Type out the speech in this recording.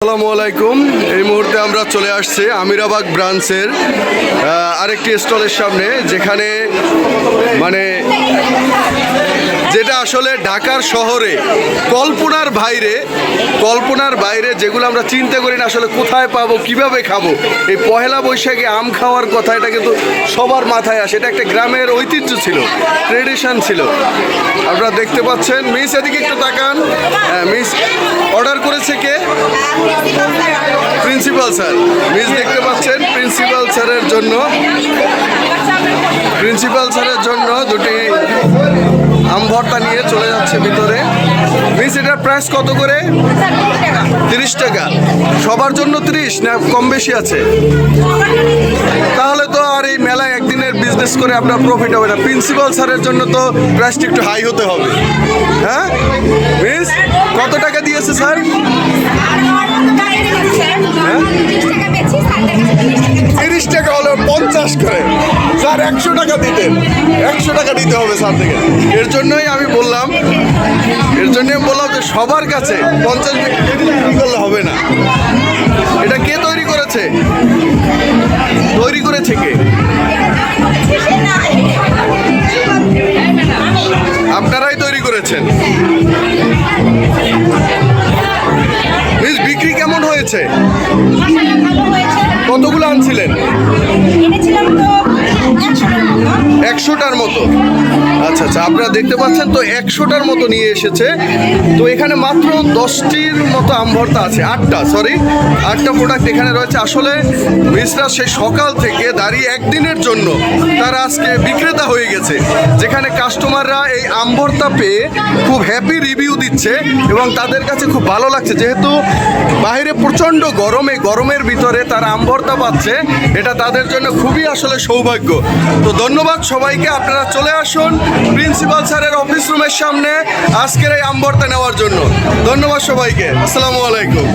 আসসালামু আলাইকুম। এই মুহূর্তে আমরা চলে আসছি আমিরাবাগ ব্রাঞ্চের আরেকটি স্টলের সামনে যেখানে মানে যেটা আসলে ঢাকার শহরে কল্পনার বাইরে কল্পনার বাইরে যেগুলো আমরা চিন্তা করি না আসলে কোথায় পাবো কীভাবে খাব এই পহেলা বৈশাখে আম খাওয়ার কথা এটা কিন্তু সবার মাথায় আসে। এটা একটা গ্রামের ঐতিহ্য ছিল ট্রেডিশন ছিল। আপনারা দেখতে পাচ্ছেন মিস এদিকে একটু তাকান। হ্যাঁ, মিস অর্ডার করেছে কে? প্রিন্সিপাল স্যার মিস দেখতে পাচ্ছেন প্রিন্সিপাল স্যারের জন্য। প্রিন্সিপাল স্যারের জন্য দুটি আম ভর্তা নিয়ে চলে যাচ্ছে ভিতরে। মিস এটার প্রাইস কত করে? তিরিশ টাকা। সবার জন্য তিরিশ, না কম বেশি আছে? তাহলে তো আর এই মেলায় একদিনের বিজনেস করে আপনার প্রফিট হবে না। প্রিন্সিপাল স্যারের জন্য তো প্রাইসটা একটু হাই হতে হবে। হ্যাঁ? মিস কত টাকা দিয়েছে স্যার টাকা হলে পঞ্চাশ করে। স্যার, একশো টাকা দিতেন। একশো টাকা দিতে হবে স্যার থেকে। এর জন্যই আমি বললাম, এর জন্যই আমি বললাম যে সবার কাছে পঞ্চাশ বিক্রি করলে হবে না। এটা কে তৈরি করেছে? তৈরি করেছে কে? আপনারাই তৈরি করেছেন। বিক্রি কেমন হয়েছে। কতগুলো আনছিলেন? একশোটার মতো। আচ্ছা আচ্ছা আপনারা দেখতে পাচ্ছেন তো একশোটার মতো নিয়ে এসেছে। তো এখানে মাত্র দশটির মতো আম ভর্তা আছে, আটটা সরি আটটা প্রোডাক্ট এখানে রয়েছে। আসলে মিসরা সেই সকাল থেকে দাঁড়িয়ে একদিনের জন্য তারা আজকে বিক্রেতা হয়ে গেছে, যেখানে কাস্টমাররা এই আম ভর্তা পেয়ে খুব হ্যাপি রিভিউ দিচ্ছে এবং তাদের কাছে খুব ভালো লাগছে। যেহেতু বাইরে প্রচণ্ড গরমে গরমের ভিতরে তারা আম ভর্তা পাচ্ছে, এটা তাদের জন্য খুবই আসলে সৌভাগ্য। তো ধন্যবাদ সবাইকে, আপনারা চলে আসুন প্রিন্সিপাল স্যারের অফিস রুমের সামনে আজকের এই আম্বরটা নেওয়ার জন্য। ধন্যবাদ সবাইকে। আসসালামু আলাইকুম।